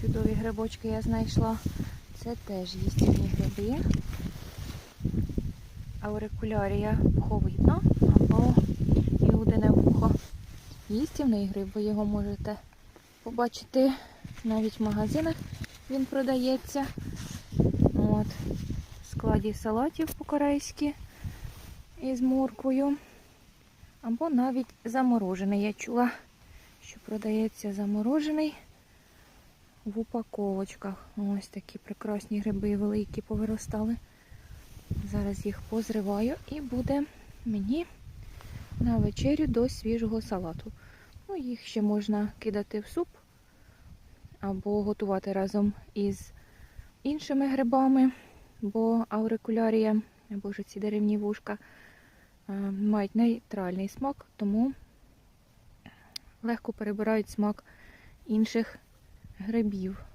чудові грибочки я знайшла. Це теж їстівні гриби. Аурикулярія пуховидна або іудине вухо. Їстівний гриб, ви його можете побачити навіть в магазинах. Він продається. От. В складі салатів по-корейськи із морквою. Або навіть заморожений. Я чула, що продається заморожений в упаковочках. Ось такі прекрасні гриби великі повиростали. Зараз їх позриваю і буде мені на вечерю до свіжого салату. Ну, їх ще можна кидати в суп або готувати разом із іншими грибами, бо аурикулярія або ж ці деревні вушка е, мають нейтральний смак, тому легко перебирають смак інших грибів.